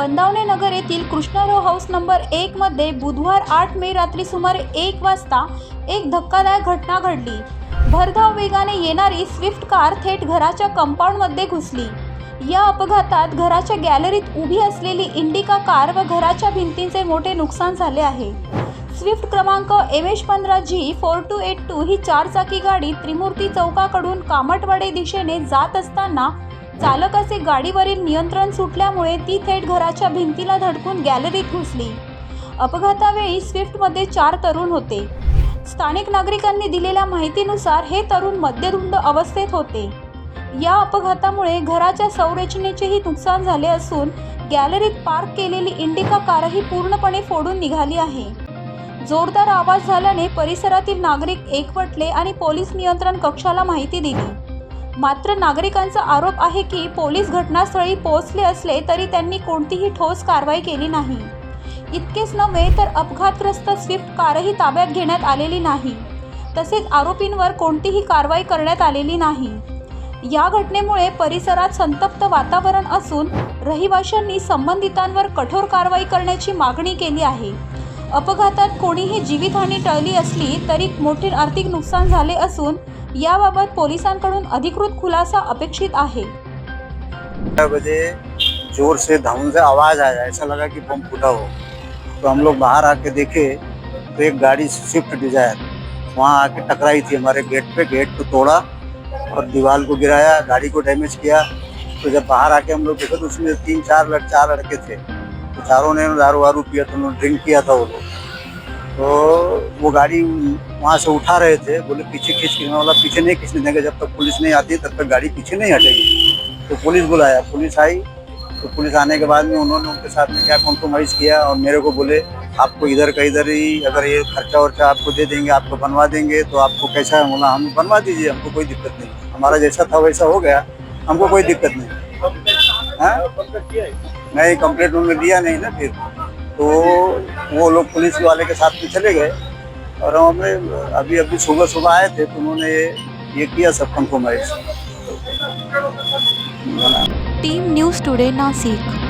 बंदावणे नगर येथील Krishnarao house number एक मध्ये बुधवार आठ मे रात्री सुमारे एक वाजता एक धक्कादायक घटना घडली. भरधाव वेगाने येणारी स्विफ्ट कार थेट घराच्या कंपाऊंडमध्ये घुसली. या अपघातात घराच्या गॅलरीत उभी असलेली इंडिका कार व घराच्या भिंतींचे मोठे नुकसान झाले आहे. स्विफ्ट क्रमांक एम एच पंधरा G four two eight two ही चारचाकी गाडी त्रिमूर्ती चौकाकडून कामटवाडे दिशेने जात असताना चालकाचे गाडीवरील नियंत्रण सुटल्यामुळे ती थेट घराच्या भिंतीला धडकून गॅलरीत घुसली. अपघातावेळी स्विफ्टमध्ये चार तरुण होते. स्थानिक नागरिकांनी दिलेल्या माहितीनुसार हे तरुण मद्यधुंद अवस्थेत होते. या अपघातामुळे घराच्या संरचनेचेही नुकसान झाले असून गॅलरीत पार्क केलेली इंडिका कारही पूर्णपणे फोडून निघाली आहे. जोरदार आवाज झाल्याने परिसरातील नागरिक एकवटले आणि पोलीस नियंत्रण कक्षाला माहिती दिली. मात्र नागरिकांचा आरोप आहे की पोलीस घटनास्थळी पोहोचले असले तरी त्यांनी कोणतीही ठोस कारवाई केली नाही. इतकेच नव्हे तर अपघातग्रस्त स्विफ्ट कारही ताब्यात घेण्यात आलेली नाही. तसेच आरोपींवर कोणतीही कारवाई करण्यात आलेली नाही. या घटनेमुळे परिसरात संतप्त वातावरण असून रहिवाशांनी संबंधितांवर कठोर कारवाई करण्याची मागणी केली आहे. अपघातात कोणीही जीवितहानी टळली असली तरी मोठे आर्थिक नुकसान झाले असून याबाबत पोलिसांकडून अधिकृत खुलासा अपेक्षित आहे. बजे जोर से धावून से आवाज आया ऐसा लगा कि बम फूटा हो. तो हम लोग बाहर आके देखे तो एक गाड़ी स्विफ्ट डिजायर वहाँ आके टकराई थी हमारे गेट पे. गेट को तोड़ा और दीवार को गिराया गाड़ी को डैमेज किया. तो जब बाहर आके हम लोग देखे तो उसमें तीन चार लड़ चार लड़के थे। चारों ने दारू वारू पिया तो उन्होंने ड्रिंक किया था वो लोग। तो वो गाड़ी वहाँ से उठा रहे थे बोले पीछे खींच के वाला पीछे नहीं खींचने देंगे जब तक पुलिस नहीं आती तब तक गाड़ी पीछे नहीं हटेगी। तो पुलिस बुलाया। पुलिस आई तो पुलिस आने के बाद में उन्होंने उनके साथ में क्या कॉम्प्रोमाइज़ किया और मेरे को बोले आपको इधर का इधर ही अगर ये खर्चा वर्चा आपको दे देंगे आपको बनवा देंगे तो आपको कैसा है? बोला हम बनवा दीजिए हमको कोई दिक्कत नहीं। हमारा जैसा था वैसा हो गया हमको कोई दिक्कत नहीं। हाँ? नहीं कंप्लेंट उन्होंने दिया नहीं ना फिर। तो वो लोग पुलिस वाले के साथ में चले गए और हमें अभी अभी सुबह सुबह आए थे तो उन्होंने ये ये किया सब compromise team news today Nashik.